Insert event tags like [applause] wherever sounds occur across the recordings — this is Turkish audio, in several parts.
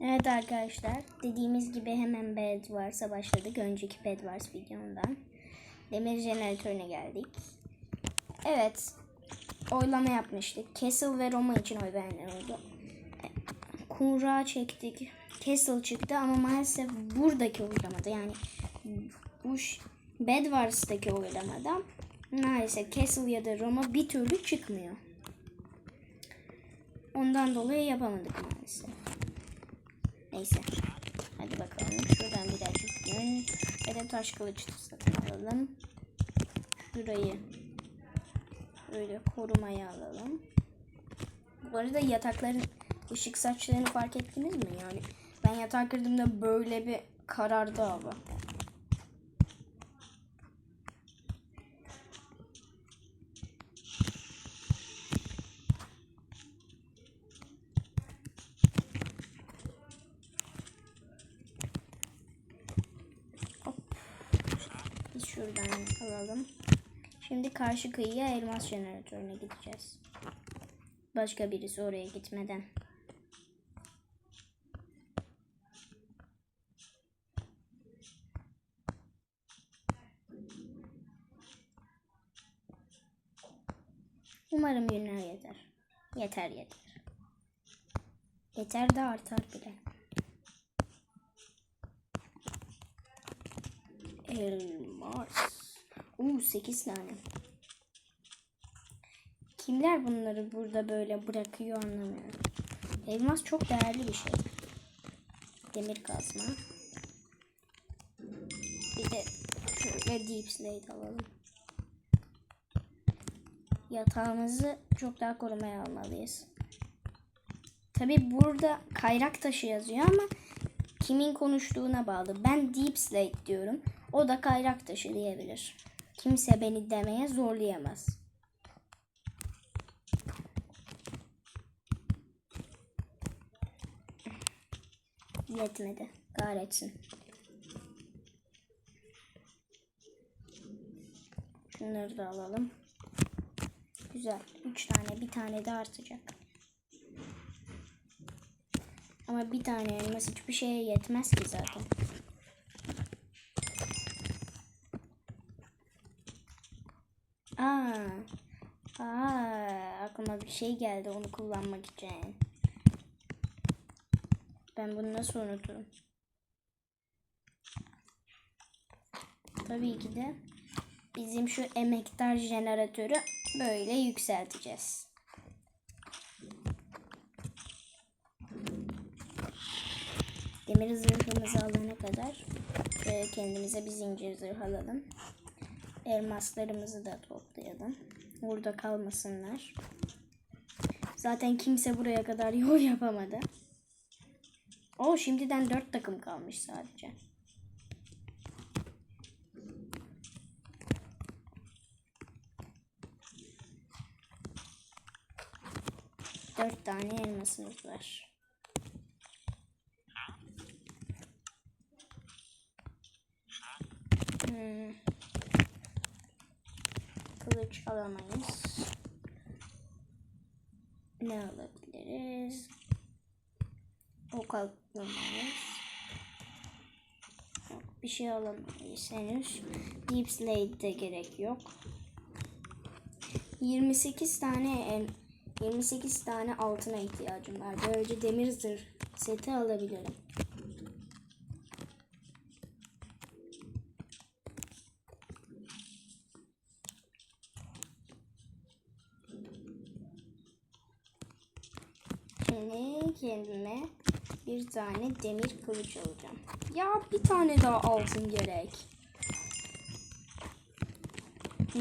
Evet arkadaşlar dediğimiz gibi hemen Bed Wars'a başladık. Önceki Bed Wars videomdan. Demir jeneratörüne geldik. Evet. Oylama yapmıştık. Castle ve Roma için oy verenler oldu. E, Kura çektik. Castle çıktı ama maalesef buradaki oylamada yani bu ş- Bed Wars'taki oylamada maalesef Castle ya da Roma bir türlü çıkmıyor. Ondan dolayı yapamadık maalesef. Neyse. Hadi bakalım. Şuradan birazcık gün. Ve de taş kılıç satın alalım. Şurayı böyle korumaya alalım. Bu arada yatakların ışık saçlarını fark ettiniz mi? Yani ben yatak kırdığımda böyle bir karardı hava. Biz şuradan alalım. Şimdi karşı kıyıya elmas jeneratörüne gideceğiz. Başka birisi oraya gitmeden. Umarım günler yeter. Yeter yeter. Yeter de artar bile. Elmas. Uuu 8 tane. Kimler bunları burada böyle bırakıyor anlamıyorum. Elmas çok değerli bir şey. Demir kazma. Bir de şöyle deep slate alalım. Yatağımızı çok daha korumaya almalıyız. Tabi burada kayrak taşı yazıyor ama kimin konuştuğuna bağlı. Ben deep slate diyorum. O da kayrak taşı diyebilir. Kimse beni demeye zorlayamaz. Yetmedi. Kahretsin. Şunları da alalım. Güzel. Üç tane. Bir tane de artacak. Ama bir tane elmas hiçbir şeye yetmez ki zaten. Aa, aa, aklıma bir şey geldi onu kullanmak için. Ben bunu nasıl unuturum? Tabii ki de bizim şu emektar jeneratörü böyle yükselteceğiz. Demir zırhımızı alana kadar şöyle kendimize bir zincir zırh alalım. Elmaslarımızı da toplayalım. Burada kalmasınlar. Zaten kimse buraya kadar [laughs] yol yapamadı. O şimdiden dört takım kalmış sadece. Dört tane elmasımız var. Hmm. Kılıç alamayız. Ne alabiliriz? Ok alamayız. Bir şey alamayız henüz. Deep Slate de gerek yok. 28 tane el, 28 tane altına ihtiyacım var. Böylece demir zırh seti alabilirim. Şimdi kendime bir tane demir kılıç alacağım. Ya bir tane daha altın gerek. Hı.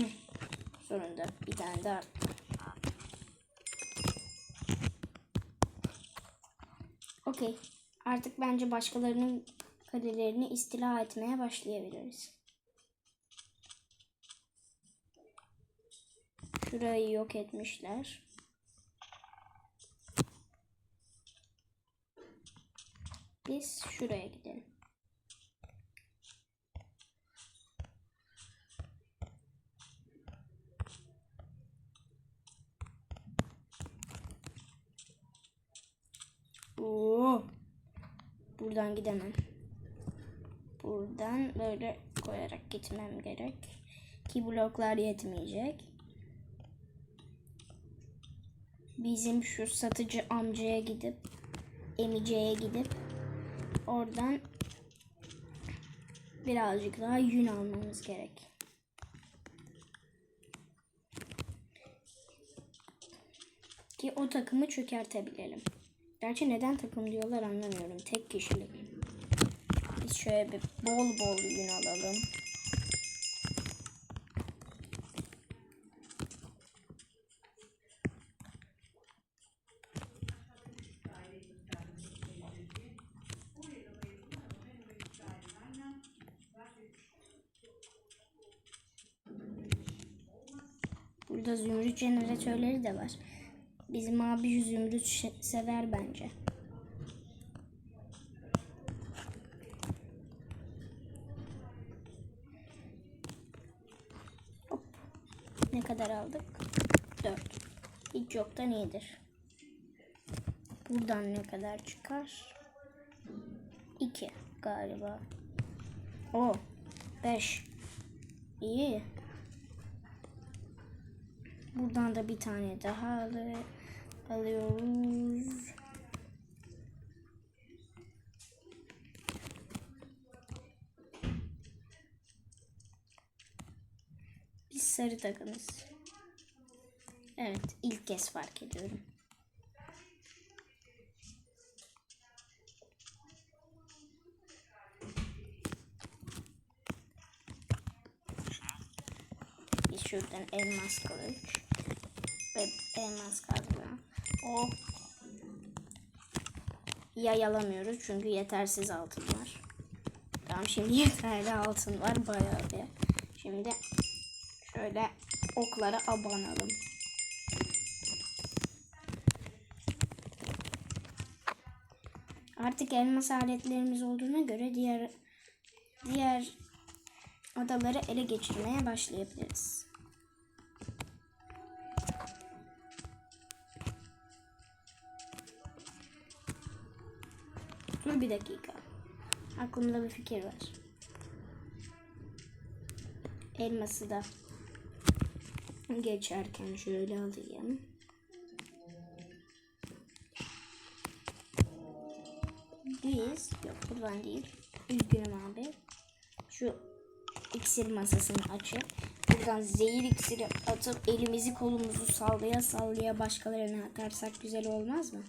Sonunda bir tane daha. Okey. Artık bence başkalarının kalelerini istila etmeye başlayabiliriz. Şurayı yok etmişler. Biz şuraya gidelim. Oo. Buradan gidemem. Buradan böyle koyarak gitmem gerek. Ki bloklar yetmeyecek. Bizim şu satıcı amcaya gidip emiceye gidip oradan birazcık daha yün almamız gerek. Ki o takımı çökertebilelim. Gerçi neden takım diyorlar anlamıyorum. Tek kişilik. Biz şöyle bir bol bol yün alalım. Burada zümrüt jeneratörleri de var. Bizim abi zümrüt sever bence. Hop. Ne kadar aldık? 4. Hiç yoktan iyidir. Buradan ne kadar çıkar? 2 galiba. O 5. İyi. Buradan da bir tane daha alı- alıyoruz. Biz sarı takımız. Evet, ilk kez fark ediyorum. Şuradan elmas kılıç elmas kazma. O yayalamıyoruz çünkü yetersiz altın var. Tamam şimdi yeterli altın var bayağı bir. Şimdi şöyle oklara abanalım. Artık elmas aletlerimiz olduğuna göre diğer diğer adaları ele geçirmeye başlayabiliriz. Dur bir dakika. Aklımda bir fikir var. Elması da geçerken şöyle alayım. Biz, yok buradan değil. Üzgünüm abi. Şu iksir masasını açıp buradan zehir iksiri atıp elimizi kolumuzu sallaya sallaya başkalarına atarsak güzel olmaz mı?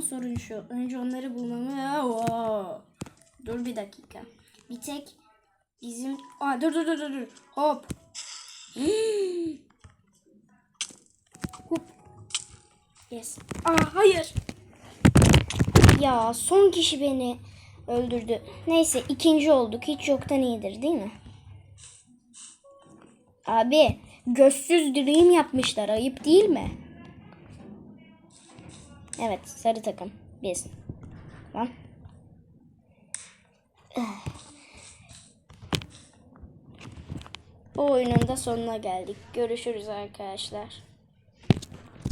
Ama sorun şu. Önce onları bulmamı... Dur bir dakika. Bir tek bizim... Aa, dur dur dur dur. Hop. [gasps] Hop. Yes. Aa hayır. Ya son kişi beni öldürdü. Neyse ikinci olduk. Hiç yoktan iyidir değil mi? Abi gözsüz dream yapmışlar. Ayıp değil mi? Evet sarı takım. Biz. Tamam. Bu oyunun da sonuna geldik. Görüşürüz arkadaşlar.